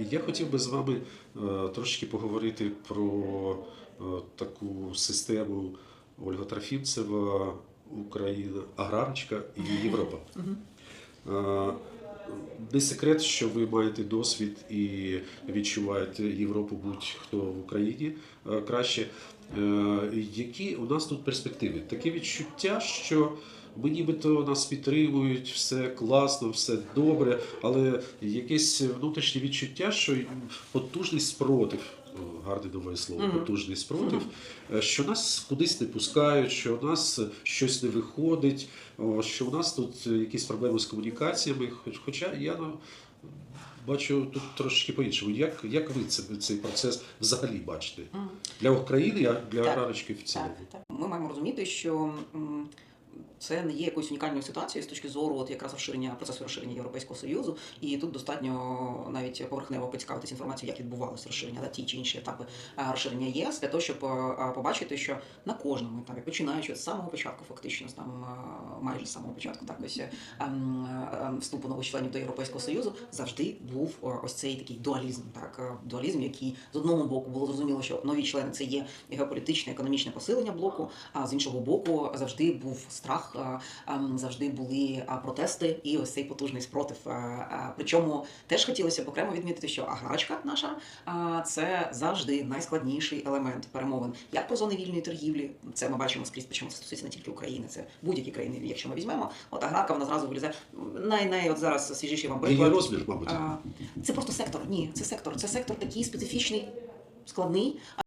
Я хотів би з вами е, трошки поговорити про е, таку систему Ольга Трофімцева, Україна, Аграрочка і Європа. Е, Не секрет, що ви маєте досвід і відчуваєте Європу будь-хто в Україні краще. Які у нас тут перспективи? Таке відчуття, що ми нібито нас підтримують, все класно, все добре, але якесь внутрішнє відчуття, що потужний спротив. о, Гарне нове слово, Мгм. потужний спротив, е, що нас кудись не пускають, що у нас щось не виходить, що у нас тут якісь проблеми з комунікаціями. Хоча я ну, бачу тут трошки по-іншому. Як, як ви це, цей процес взагалі бачите? Мгм. Для України, а для Так. аграрочки в цілому? Так, так. Ми маємо розуміти, що це не є якоюсь унікальною ситуацією з точки зору от якраз розширення процесу розширення Європейського Союзу, і тут достатньо навіть поверхнево поцікавитися інформацією, як відбувалося розширення да, ті чи інші етапи розширення ЄС, для того, щоб побачити, що на кожному етапі, починаючи з самого початку, фактично з там майже з самого початку, так ось ем, ем, вступу нових членів до Європейського Союзу, завжди був ось цей такий дуалізм, так е, дуалізм, який з одного боку було зрозуміло, що нові члени це є геополітичне, економічне посилення блоку. А з іншого боку, завжди був страх, е, ем, завжди були протести і ось цей потужний спротив. Е, е, Причому теж хотілося б окремо відмітити, що аграрочка наша це завжди найскладніший елемент перемовин. Як по зони вільної торгівлі, це ми бачимо скрізь, причому це стосується не тільки України, це будь-які країни, якщо ми візьмемо. От аграрка вона зразу вилізе. Най, най от зараз свіжіший вам Її приклад. розмір, мабуть. Це просто сектор. Ні, це сектор. Це сектор такий специфічний, складний.